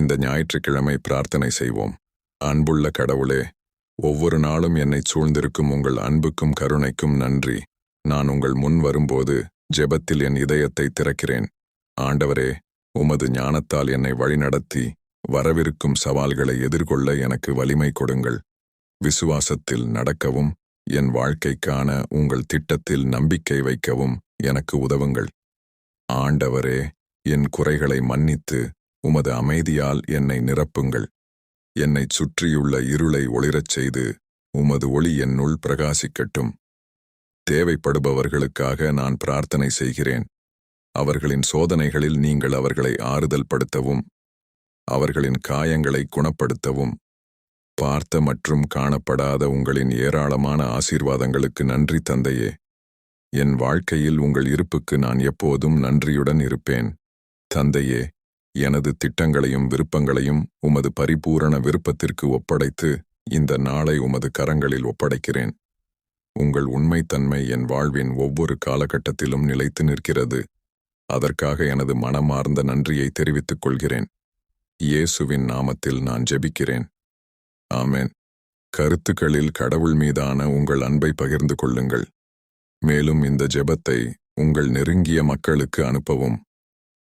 இந்த ஞாயிற்றுக்கிழமை பிரார்த்தனை செய்வோம். அன்புள்ள கடவுளே ஒவ்வொரு நாளும் என்னை சூழ்ந்திருக்கும் உங்கள் அன்புக்கும் கருணைக்கும் நன்றி. நான் உங்கள் முன் வரும்போது ஜெபத்தில் என் இதயத்தை திறக்கிறேன். ஆண்டவரே உமது ஞானத்தால் என்னை வழிநடத்தி வரவிருக்கும் சவால்களை எதிர்கொள்ள எனக்கு வலிமை கொடுங்கள். விசுவாசத்தில் நடக்கவும் என் வாழ்க்கைக்கான உங்கள் திட்டத்தில் நம்பிக்கை வைக்கவும் எனக்கு உதவுங்கள். ஆண்டவரே என் குறைகளை மன்னித்து உமது அமைதியால் என்னை நிரப்புங்கள். என்னைச் சுற்றியுள்ள இருளை ஒளிரச் செய்து உமது ஒளி என்னுள் பிரகாசிக்கட்டும். தேவைப்படுபவர்களுக்காக நான் பிரார்த்தனை செய்கிறேன். அவர்களின் சோதனைகளில் நீங்கள் அவர்களை ஆறுதல் படுத்தவும் அவர்களின் காயங்களை குணப்படுத்தவும் பார்த்த மற்றும் காணப்படாத உங்களின் ஏராளமான ஆசீர்வாதங்களுக்கு நன்றி தந்தையே. என் வாழ்க்கையில் உங்கள் இருப்புக்கு நான் எப்போதும் நன்றியுடன் இருப்பேன். தந்தையே எனது திட்டங்களையும் விருப்பங்களையும் உமது பரிபூரண விருப்பத்திற்கு ஒப்படைத்து இந்த நாளை உமது கரங்களில் ஒப்படைக்கிறேன். உங்கள் உண்மைத்தன்மை என் வாழ்வின் ஒவ்வொரு காலகட்டத்திலும் நிலைத்து நிற்கிறது. அதற்காக எனது மனமார்ந்த நன்றியை தெரிவித்துக் கொள்கிறேன். இயேசுவின் நாமத்தில் நான் ஜெபிக்கிறேன். ஆமேன். கருத்துக்களில் கடவுள் மீதான உங்கள் அன்பை பகிர்ந்து கொள்ளுங்கள். மேலும் இந்த ஜெபத்தை உங்கள் நெருங்கிய மக்களுக்கு அனுப்பவும்.